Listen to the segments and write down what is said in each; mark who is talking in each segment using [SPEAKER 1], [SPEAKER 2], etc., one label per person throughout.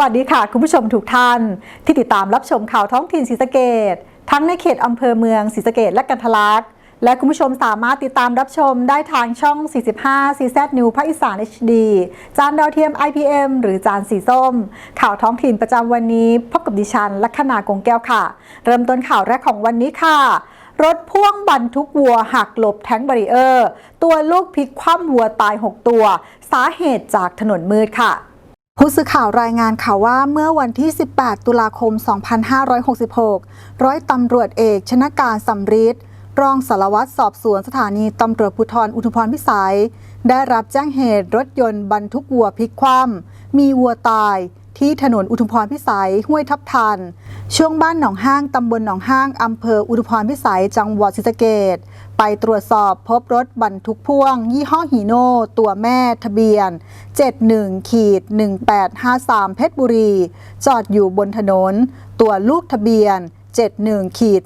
[SPEAKER 1] วัสดีค่ะ คุณผู้ชมทุกท่าน ที่ติดตามรับชมข่าวท้องถิ่นศรีสะเกดทั้งในเขตอำเภอเมืองศรีสะเกดและกันทลักและคุณผู้ชมสามารถติดตามรับชมได้ทางช่อง 45 CZ New ภาคอีสาน HD จานดาวเทียม IPM หรือจานสีส้ม ข่าวท้องถิ่นประจำวันนี้พบกับดิฉันลัคนากงแก้วค่ะ เริ่มต้นข่าวแรกของวันนี้ค่ะ รถพ่วงบรรทุกวัวหักหลบแท้งบารีเออร์ ตัวลูกพลิกคว่ำวัวตาย 6 ตัว สาเหตุจากถนนมืดค่ะ ผู้สื่อข่าวรายงานข่าวว่าเมื่อวันที่ 18 ตุลาคม 2566 ร้อยตำรวจเอกชนะการสำริดรองสารวัตรสอบสวนสถานีตำรวจภูธรอุทุมพรพิสัย ได้รับแจ้งเหตุรถยนต์บรรทุกวัวพลิกคว่ำมีวัวตายที่ถนนอุทุมพรพิสัยห้วยทับทัน ช่วงบ้านหนองห้างตำบลหนองห้างอำเภออุทุมพรพิสัยจังหวัดศรีสะเกษ ไปตรวจสอบพบรถบรรทุกพ่วง ยี่ห้อฮีโน่ตัวแม่ทะเบียน 71ขีด1853 เพชรบุรี จอดอยู่บนถนน ตัวลูกทะเบียน 71ขีด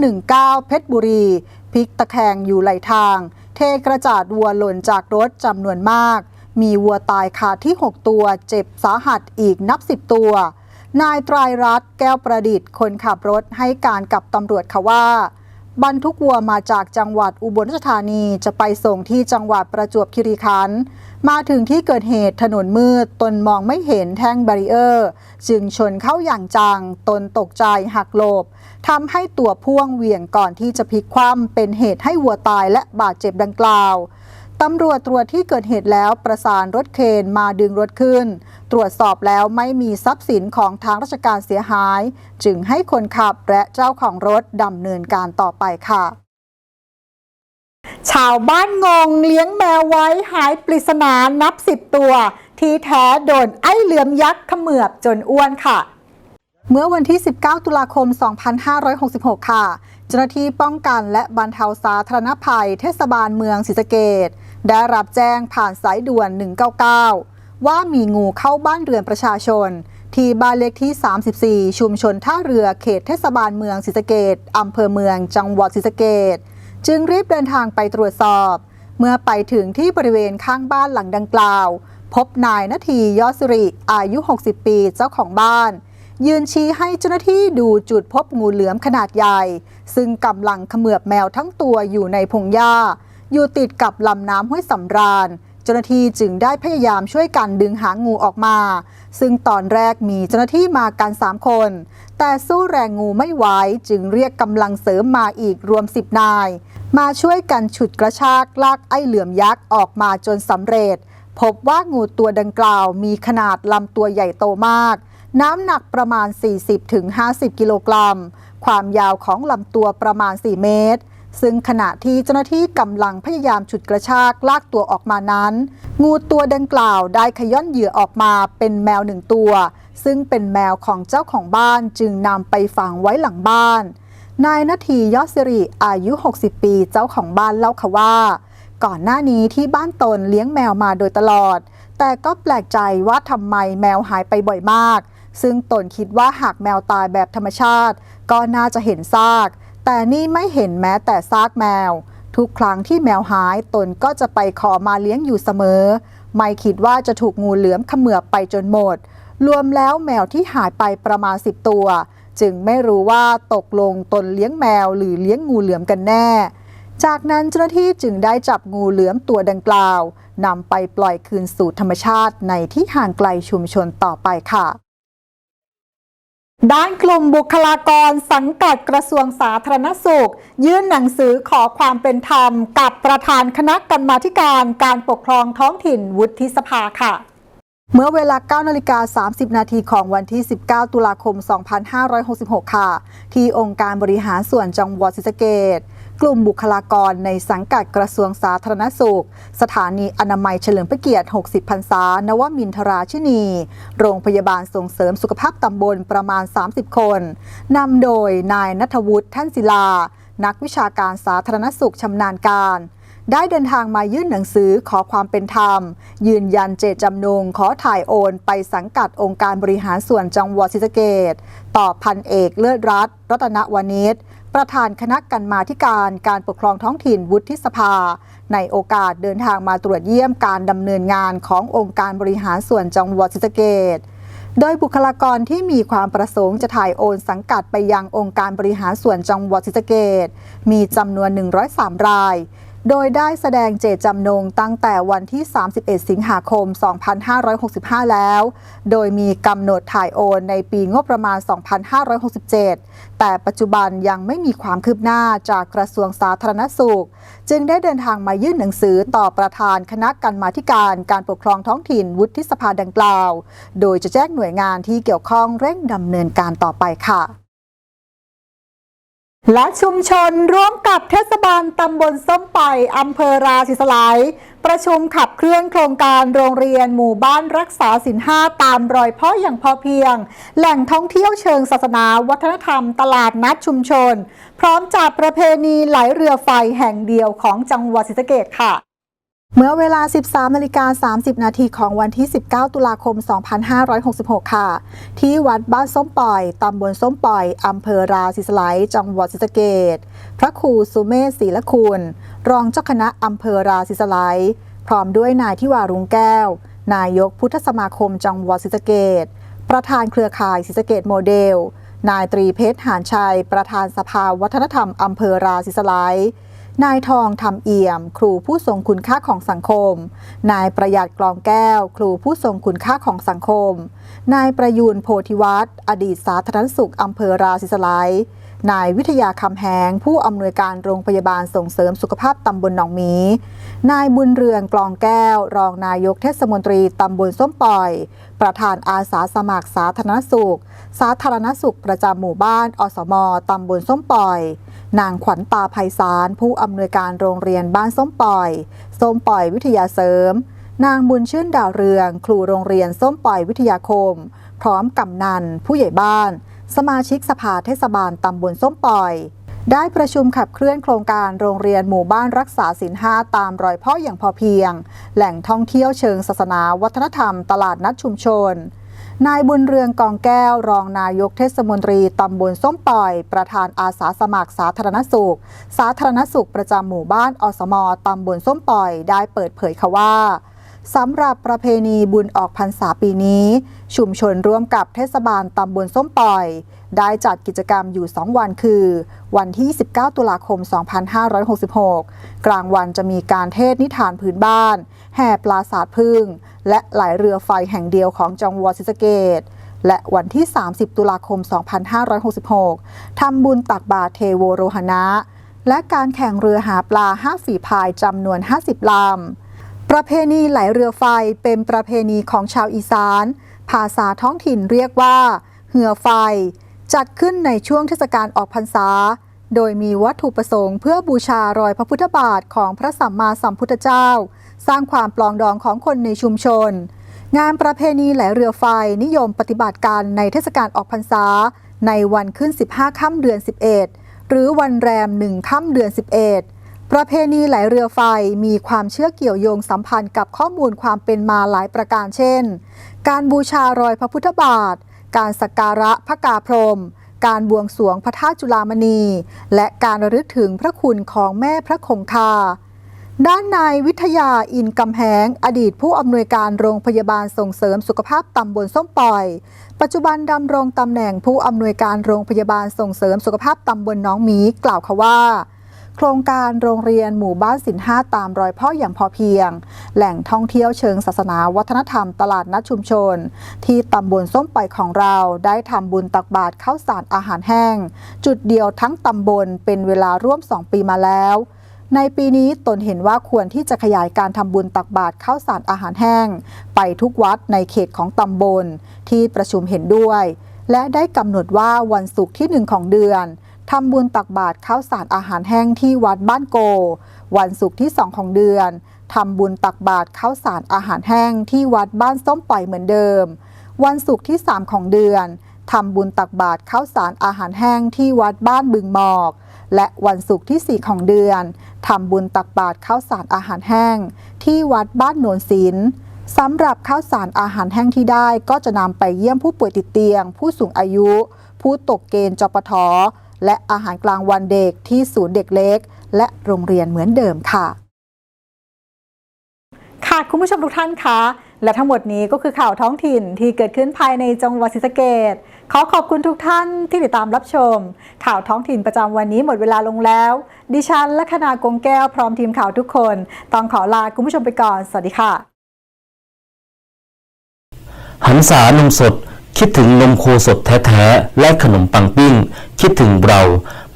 [SPEAKER 1] 1919 เพชรบุรี พลิกตะแคงอยู่ไหลทาง เทกระจาดวัวหล่นจากรถจำนวนมาก มีวัวตายคาที่ 6 ตัว เจ็บสาหัสอีกนับ 10 ตัวนายตรายรัตแก้วประดิษฐ์คนขับรถให้การกับตำรวจค่ะว่า บรรทุกวัวมาจากจังหวัดอุบลราชธานีจะไปส่งที่จังหวัดประจวบคีรีขันธ์มาถึงที่เกิดเหตุถนนมืดตนมองไม่เห็นแท่งบารีเออร์ จึงชนเข้าอย่างจัง ตนตกใจหักหลบทำให้ตัวพ่วงเหวี่ยงก่อนที่จะพลิกคว่ำเป็นเหตุให้วัวตายและบาดเจ็บดังกล่าว ตำรวจตรวจที่เกิดเหตุแล้วประสานรถเคนมาดึงรถขึ้น ตรวจสอบแล้วไม่มีทรัพย์สินของทางราชการเสียหาย จึงให้คนขับและเจ้าของรถดำเนินการต่อไปค่ะ ชาวบ้านงงเลี้ยงแมวไว้หายปริศนานับสิบตัว ที่แท้โดนไอ้เหลือมยักษ์เขมือบจนอ้วนค่ะเมื่อวันที่ 19 ตุลาคม 2566 ค่ะ เจ้าหน้าที่ป้องกันและบรรเทาสาธารณภัยเทศบาลเมืองศรีสะเกด ได้รับแจ้งผ่านสายด่วน 199 ว่ามีงูเข้าบ้านเรือนประชาชน ที่บ้านเลขที่ 34 ชุมชนท่าเรือเขตเทศบาลเมืองศรีสะเกดอำเภอเมืองจังหวัดศรีสะเกดจึงรีบเดินทางไปตรวจสอบ เมื่อไปถึงที่บริเวณข้างบ้านหลังดังกล่าว พบนายนาทียอดสิริอายุ 60 ปีเจ้าของบ้านยืนชี้ให้เจ้าหน้าที่ดูจุดพบงูเหลือมขนาดใหญ่ ซึ่งกำลังเขมือบแมวทั้งตัวอยู่ในพงหญ้า อยู่ติดกับลำน้ำห้วยสำราญ เจ้าหน้าที่จึงได้พยายามช่วยกันดึงหางูออกมา ซึ่งตอนแรกมีเจ้าหน้าที่มากัน3คน แต่สู้แรงงูไม่ไหวจึงเรียกกำลังเสริมมาอีกรวม10นาย มาช่วยกันฉุดกระชากลากไอ้เหลือมยักษ์ออกมาจนสำเร็จ พบว่างูตัวดังกล่าวมีขนาดลำตัวใหญ่โตมากน้ำหนักประมาณ 40-50 กิโลกรัม ความยาวของลำตัวประมาณ 4 เมตร ซึ่งขณะที่เจ้าหน้าที่กำลังพยายามฉุดกระชากลากตัวออกมานั้น งูตัวดังกล่าวได้ขย้อนเหยื่อออกมาเป็นแมวหนึ่งตัว ซึ่งเป็นแมวของเจ้าของบ้านจึงนำไปฝังไว้หลังบ้าน นายนาทียอดสิริอายุ 60 ปีเจ้าของบ้านเล่าค่ะว่า ก่อนหน้านี้ที่บ้านตนเลี้ยงแมวมาโดยตลอด แต่ก็แปลกใจว่าทำไมแมวหายไปบ่อยมาก ซึ่งตนคิดว่าหากแมวตายแบบธรรมชาติ ก็น่าจะเห็นซาก แต่นี่ไม่เห็นแม้แต่ซากแมว ทุกครั้งที่แมวหายตนก็จะไปขอมาเลี้ยงอยู่เสมอ ไม่คิดว่าจะถูกงูเหลือมเขมือบไปจนหมด รวมแล้วแมวที่หายไปประมาณ 10 ตัว จึงไม่รู้ว่าตกลงตนเลี้ยงแมวหรือเลี้ยงงูเหลือมกันแน่ จากนั้นเจ้าหน้าที่จึงได้จับงูเหลือมตัวดังกล่าวนำไปปล่อยคืนสู่ธรรมชาติในที่ห่างไกลชุมชนต่อไปค่ะ ด้านกลุ่มบุคลากรสังกัดกระทรวงสาธารณสุข ยื่นหนังสือขอความเป็นธรรม กับประธานคณะกรรมาธิการการปกครองท้องถิ่นวุฒิสภาค่ะเมื่อเวลา 9 นาฬิกา 30 นาทีของวันที่ 19 ตุลาคม 2566 ค่ะ ที่องค์การบริหารส่วนจังหวัดศรีสะเกษ กลุ่มบุคลากรในสังกัดกระทรวงสาธารณสุข สถานีอนามัยเฉลิมพระเกียรติ 60 พรรษา นวมินทราชินี โรงพยาบาลส่งเสริมสุขภาพตำบลประมาณ 30 คน นำโดยนายนัทวุฒิท่านศิลา นักวิชาการสาธารณสุขชำนาญการ ได้เดินทางมายื่นหนังสือขอความเป็นธรรม ยืนยันเจตจำนงขอถ่ายโอนไปสังกัดองค์การบริหารส่วนจังหวัดศรีสะเกษต่อพันเอกเลิศรัตน์รัตนวณิช ประธานคณะกรรมาธิการการปกครองท้องถิ่นวุฒิสภา ในโอกาสเดินทางมาตรวจเยี่ยมการดำเนินงานขององค์การบริหารส่วนจังหวัดศรีสะเกดโดยบุคลากรที่มีความประสงค์จะถ่ายโอนสังกัดไปยังองค์การบริหารส่วนจังหวัดศรีสะเกดมีจำนวน 103 ราย โดยได้แสดงเจตจำนงตั้งแต่วันที่ 31 สิงหาคม 2565 แล้ว โดยมีกำหนดถ่ายโอนในปีงบประมาณ 2567 แต่ปัจจุบันยังไม่มีความคืบหน้าจากกระทรวงสาธารณสุข จึงได้เดินทางมายื่นหนังสือต่อประธานคณะกรรมาธิการการปกครองท้องถิ่นวุฒิสภาดังกล่าว โดยจะแจ้งหน่วยงานที่เกี่ยวข้องเร่งดำเนินการต่อไปค่ะ และชุมชนร่วมกับเทศบาลตำบลส้มไปอำเภอราศีสไลยประชุมขับเคลื่อนโครงการโรงเรียนหมู่บ้านรักษาสินห้าตามรอยพ่ออย่างพอเพียง แหล่งท่องเที่ยวเชิงศาสนา วัฒนธรรม ตลาดนัดชุมชน พร้อมจัดประเพณีไหลเรือไฟแห่งเดียวของจังหวัดศรีสะเกดค่ะ เมื่อเวลา 13นาฬิกา30 นาทีของวันที่ 19 ตุลาคม 2566 ค่ะ ที่วัดบ้านส้มปล่อย ตำบลส้มปล่อย อำเภอราศีสไลยจังหวัดศรีสะเกษพระครูสุเมศศรีละคุณ รองเจ้าคณะอำเภอราศีสไลยพร้อมด้วยนายทิวารุงแก้ว นายกพุทธสมาคมจังหวัดศรีสะเกษประธานเครือข่ายศรีสะเกษโมเดล นายตรีเพชรหานชัย ประธานสภาวัฒนธรรมอำเภอราศีสไลย นายทองทำเอี่ยม ครูผู้ทรงคุณค่าของสังคม นายประหยัดกลองแก้ว ครูผู้ทรงคุณค่าของสังคม นายประยูนโพธิวัตรอดีตสาธารณสุขอำเภอราศิสไลย นายวิทยาคำแหงผู้อำนวยการโรงพยาบาลส่งเสริมสุขภาพตำบลหนองมี นายบุญเรืองกลองแก้ว รองนายกเทศมนตรีตำบลส้มปล่อย ประธานอาสาสมัครสาธารณสุข สาธารณสุขประจำหมู่บ้าน อสมตำบลส้มปล่อย นางขวัญตาไพศาลผู้อำนวยการโรงเรียนบ้านส้มปล่อย ส้มปล่อยวิทยาเสริม นางบุญชื่นดาวเรือง ครูโรงเรียนส้มปล่อยวิทยาคม พร้อมกำนัน ผู้ใหญ่บ้าน สมาชิกสภาเทศบาลตำบลส้มปล่อย ได้ประชุมขับเคลื่อนโครงการโรงเรียนหมู่บ้านรักษาศีลห้าตามรอยพ่ออย่างพอเพียง แหล่งท่องเที่ยวเชิงศาสนาวัฒนธรรมตลาดนัดชุมชนนายบุญเรืองกองแก้ว รองนายกเทศมนตรีตำบลส้มปล่อย ประธานอาสาสมัครสาธารณสุข สาธารณสุขประจำหมู่บ้านอสมตำบลส้มปล่อย ได้เปิดเผยค่ะว่า สำหรับประเพณีบุญออกพรรษาปีนี้ ชุมชนร่วมกับเทศบาลตำบลส้มปล่อย ได้จัดกิจกรรมอยู่ 2 วันคือ วันที่ 19 ตุลาคม 2566 กลางวันจะมีการเทศนิทานพื้นบ้าน แห่ปลาสาดพึ่ง และหลายเรือไฟแห่งเดียวของจังหวัดศรีสะเกษและวันที่ 30 ตุลาคม 2566 ทำบุญตักบาตรเทโวโรหณะและการแข่งเรือหาปลา 5 ฝีพายจำนวน 50 ลำ ประเพณีไหลเรือไฟเป็นประเพณีของชาวอีสาน ภาษาท้องถิ่นเรียกว่า เหือไฟ จัดขึ้นในช่วงเทศกาลออกพรรษา โดยมีวัตถุประสงค์เพื่อบูชารอยพระพุทธบาทของพระสัมมาสัมพุทธเจ้า สร้างความปลองดองของคนในชุมชน งานประเพณีไหลเรือไฟนิยมปฏิบัติการในเทศกาลออกพรรษา ในวันขึ้น 15 ค่ำเดือน 11 หรือวันแรม 1 ค่ำเดือน 11 ประเพณีไหลเรือไฟมีความเชื่อเกี่ยวโยงสัมพันธ์กับข้อมูลความเป็นมาหลายประการเช่น การบูชารอยพระพุทธบาท การสักการะพระกาพรม การบวงสรวงพระธาตุจุฬามณี และการระลึกถึงพระคุณของแม่พระคงคา ด้านนายวิทยาอินกำแหง อดีตผู้อำนวยการโรงพยาบาลส่งเสริมสุขภาพตำบลส้มปล่อย ปัจจุบันดำรงตำแหน่งผู้อำนวยการโรงพยาบาลส่งเสริมสุขภาพตำบลน้องหมีกล่าวค่ะว่า โครงการโรงเรียนหมู่บ้านสินห้าตามรอยพ่ออย่างพอเพียง แหล่งท่องเที่ยวเชิงศาสนาวัฒนธรรมตลาดนัดชุมชน ที่ตำบลส้มป่อยของเราได้ทำบุญตักบาตรข้าวสารอาหารแห้ง จุดเดียวทั้งตำบลเป็นเวลาร่วม 2 ปีมาแล้วในปีนี้ตนเห็นว่าควรที่จะขยายการทำบุญตักบาตรข้าวสารอาหารแห้ง ไปทุกวัดในเขตของตำบลที่ประชุมเห็นด้วย และได้กำหนดว่าวันศุกร์ที่หนึ่งของเดือน ทำบุญตักบาตรข้าวสารอาหารแห้งที่วัดบ้านโก วันศุกร์ที่สองของเดือน ทำบุญตักบาตรข้าวสารอาหารแห้งที่วัดบ้านส้มปล่อยเหมือนเดิม วันศุกร์ที่ 3 ของเดือนทำบุญตักบาตรข้าวสารอาหารแห้งที่วัดบ้านบึงหมอก และวันศุกร์ที่ 4 ของเดือนทำบุญตักบาตรข้าวสารอาหารแห้ง ที่วัดบ้านโนนศิลสำหรับข้าวสารอาหารแห้งที่ได้ก็จะนำไปเยี่ยมผู้ป่วยติดเตียง ผู้สูงอายุ ผู้ตกเกณฑ์จปท และอาหารกลางวันเด็กที่ศูนย์เด็กเล็ก และโรงเรียนเหมือนเดิมค่ะ ค่ะคุณผู้ชมทุกท่านคะและทั้งหมดนี้ก็คือข่าวท้องถิ่นที่เกิดขึ้นภายในจังหวัดศรีสะเกษขอขอบคุณทุกท่านที่ติดตามรับชม ข่าวท้องถิ่นประจำวันนี้หมดเวลาลงแล้ว ดิฉันและคณากงแก้วพร้อมทีมข่าวทุกคน ต้องขอลาคุณผู้ชมไปก่อน สวัสดีค่ะ
[SPEAKER 2] หันษานมสด คิดถึงนมโคสดแท้ๆ และขนมปังปิ้ง คิดถึงเรา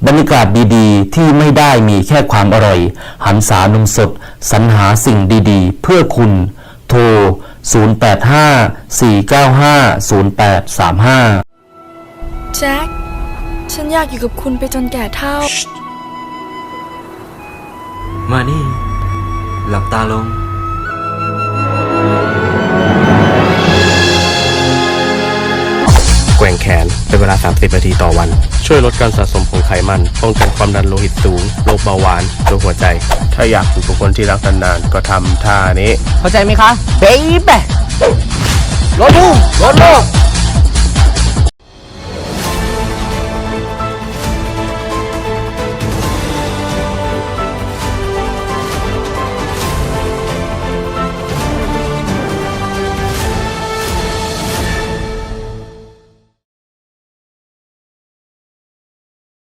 [SPEAKER 2] บรรยากาศดีๆ ที่ไม่ได้มีแค่ความอร่อย หันษานมสด สรรหาสิ่งดีๆ เพื่อคุณ โทร 0854950835
[SPEAKER 3] แจ็ค ฉันอยากอยู่กับคุณไปจนแก่เท่า
[SPEAKER 4] มานี่ หลับตาลง
[SPEAKER 5] แขน เป็นเวลา 30 นาทีต่อวัน ช่วยลดการสะสมของไขมัน ป้องกันความดันโลหิตสูง โรคเบาหวาน โรคหัวใจ ถ้าอยากอยู่กับคนที่รักนานๆ ก็ทำท่านี้
[SPEAKER 6] เข้าใจไหมคะ เบ๊บรถลูกรถลู